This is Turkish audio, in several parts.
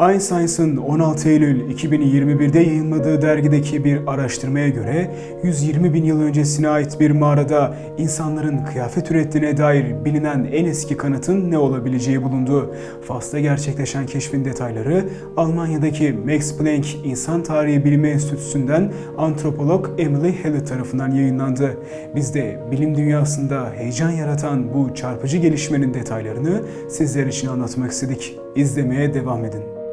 iScience'ın 16 Eylül 2021'de yayınladığı dergideki bir araştırmaya göre 120 bin yıl öncesine ait bir mağarada insanların kıyafet ürettiğine dair bilinen en eski kanıtın ne olabileceği bulundu. Fas'ta gerçekleşen keşfin detayları Almanya'daki Max Planck İnsan Tarihi Bilimi Enstitüsü'nden antropolog Emily Hallett tarafından yayınlandı. Biz de bilim dünyasında heyecan yaratan bu çarpıcı gelişmenin detaylarını sizler için anlatmak istedik. İzlemeye devam edin.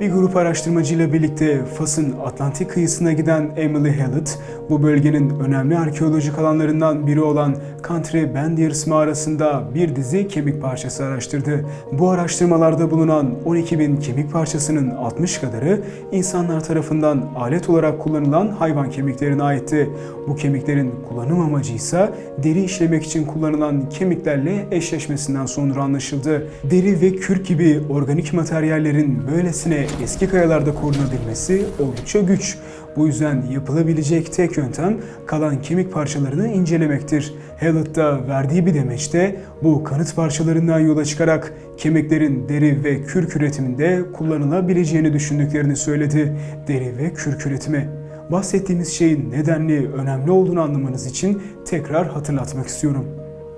Bir grup araştırmacıyla birlikte Fas'ın Atlantik kıyısına giden Emily Hallett, bu bölgenin önemli arkeolojik alanlarından biri olan Country Bandiers mağarasında bir dizi kemik parçası araştırdı. Bu araştırmalarda bulunan 12 bin kemik parçasının 60 kadarı insanlar tarafından alet olarak kullanılan hayvan kemiklerine aitti. Bu kemiklerin kullanım amacı ise deri işlemek için kullanılan kemiklerle eşleşmesinden sonra anlaşıldı. Deri ve kürk gibi organik materyallerin böylesine eski kayalarda korunabilmesi oldukça güç. Bu yüzden yapılabilecek tek yöntem kalan kemik parçalarını incelemektir. Hallett da verdiği bir demeçte bu kanıt parçalarından yola çıkarak kemiklerin deri ve kürk üretiminde kullanılabileceğini düşündüklerini söyledi. Deri ve kürk üretimi. Bahsettiğimiz şeyin nedenli önemli olduğunu anlamanız için tekrar hatırlatmak istiyorum.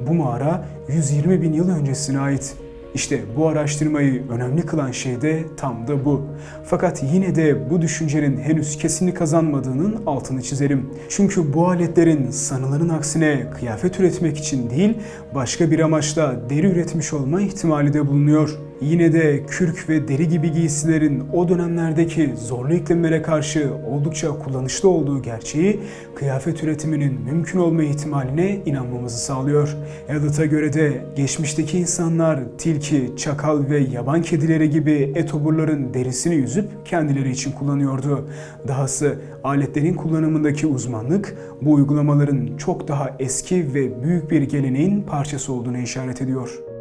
Bu mağara 120 bin yıl öncesine ait. İşte bu araştırmayı önemli kılan şey de tam da bu. Fakat yine de bu düşüncenin henüz kesinlik kazanmadığının altını çizelim. Çünkü bu aletlerin sanılanın aksine kıyafet üretmek için değil, başka bir amaçla deri üretmiş olma ihtimali de bulunuyor. Yine de kürk ve deri gibi giysilerin o dönemlerdeki zorlu iklimlere karşı oldukça kullanışlı olduğu gerçeği kıyafet üretiminin mümkün olma ihtimaline inanmamızı sağlıyor. Hallett'a göre de geçmişteki insanlar tilki, çakal ve yaban kedileri gibi etoburların derisini yüzüp kendileri için kullanıyordu. Dahası aletlerin kullanımındaki uzmanlık bu uygulamaların çok daha eski ve büyük bir geleneğin parçası olduğunu işaret ediyor.